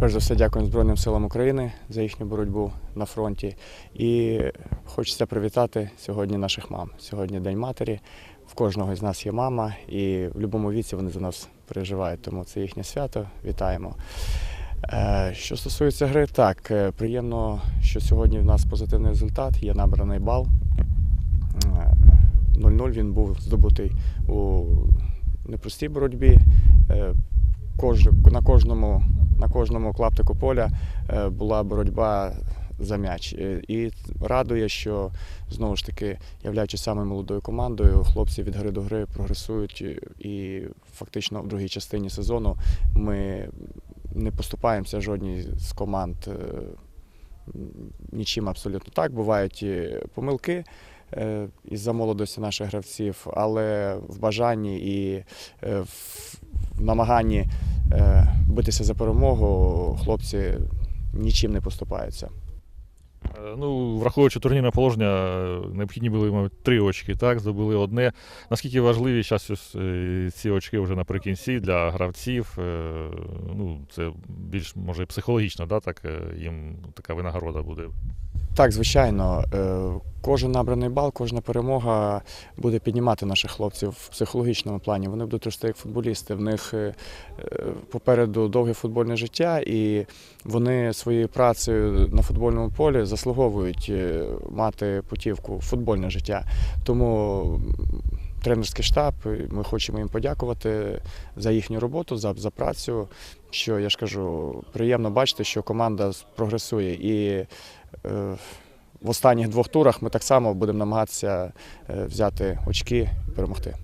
Перш за все, дякуємо Збройним силам України за їхню боротьбу на фронті. І хочеться привітати сьогодні наших мам. Сьогодні День матері. В кожного з нас є мама, і в будь-якому віці вони за нас переживають. Тому це їхнє свято. Вітаємо. Е, Що стосується гри, так, е, приємно, що сьогодні в нас позитивний результат, є набраний бал. Е, 0-0 він був здобутий у непростій боротьбі. Е, на, кожному, на кожному клаптику поля е, була боротьба за м'яч. Е, І радує, що знову ж таки, являючись самою молодою командою, хлопці від гри до гри прогресують. е, І фактично в другій частині сезону ми не поступаємося жодній з команд нічим абсолютно так. Бувають помилки із-за молодості наших гравців, але в бажанні і в намаганні битися за перемогу хлопці нічим не поступаються. Е, Ну, враховуючи турнірне положення, е, необхідні були, мабуть, три очки, так, здобули одне. Наскільки важливі зараз ці очки вже наприкінці для гравців? Е, Ну, це більш може психологічно, да, так, е, їм така винагорода буде. Так, звичайно, е, кожен набраний бал, кожна перемога буде піднімати наших хлопців в психологічному плані. Вони будуть рости як футболісти. В них е, е, попереду довге футбольне життя, і вони своєю працею на футбольному полі заслуговують е, мати путівку в футбольне життя. Тому тренерський штаб, ми хочемо їм подякувати за їхню роботу, за, за працю. Що я ж кажу, приємно бачити, що команда прогресує. І Е, в останніх двох турах ми так само будемо намагатися е, взяти очки і перемогти.